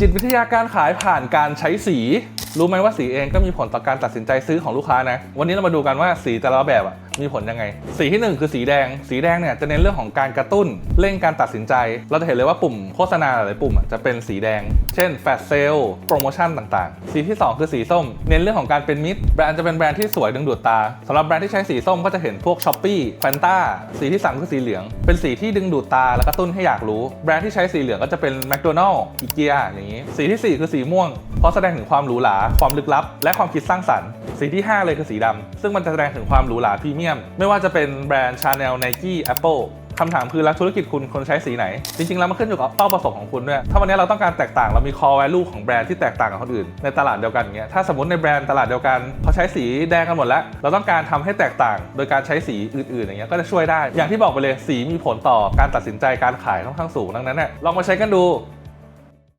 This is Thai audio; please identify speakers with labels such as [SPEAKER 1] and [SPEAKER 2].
[SPEAKER 1] จิตวิทยาการขายผ่านการใช้สี รู้ไหมว่าสีเองก็มีผลต่อการตัดสินใจซื้อของลูกค้านะ วันนี้เรามาดูกันว่าสีแต่ละแบบอะมีผลยังไง สีที่หนึ่งคือสีแดง สีแดงเนี่ยจะเน้นเรื่องของการกระตุ้น เร่งการตัดสินใจ เราจะเห็นเลยว่าปุ่มโฆษณาหลายปุ่มอะจะเป็นสีแดง เช่นแฟลชเซลโปรโมชั่นต่างๆ สีที่สองคือสีส้ม เน้นเรื่องของการเป็นมิตร แบรนด์จะเป็นแบรนด์ที่สวยดึงดูดตาสำหรับแบรนด์ที่ใช้สีส้มก็จะเห็นพวกช้อปปี้แฟนตาสีที่สามคือสีเหลือง เป็นสีที่ดึงดูดตาและกระตุ้นให้อยากรู้ แบรนด์ที่ใช้สีเหลืองก็จะเป็นแมคโดนัลล์อีเกียอย่างนี้ สีที่สี่คือสีม่วง ราะแสดงถึงความหรูหรา ความลึกลับ และความคิดสร้างสรรค์ สีที่ 5 เลยคือสีดำซึ่งมันจะแสดงถึงความหรูหราพรีเมียม ไม่ว่าจะเป็นแบรนด์ชาแนลไนกี้แอปเปิลคำถามคือแล้วธุรกิจคุณคนใช้สีไหน จริงๆ แล้วมันขึ้นอยู่กับเป้าประสงค์ของคุณด้วย ถ้าวันนี้เราต้องการแตกต่างเรามี core value ของแบรนด์ที่แตกต่างกับคนอื่น ในตลาดเดียวกันเงี้ยถ้าสมมติในแบรนด์ตลาดเดียวกันเขาใช้สีแดงกันหมดแล้ว เราต้องการทำให้แตกต่าง โดยการใช้สีอื่นๆอย่างเงี้ยก็จะช่วยได้ อย่างที่บอกไปเลยสีมีผลต่อการตัดสินใจการขายค่อนข้างสูงดังนั้นเนี่ยลองมาใช้กันดู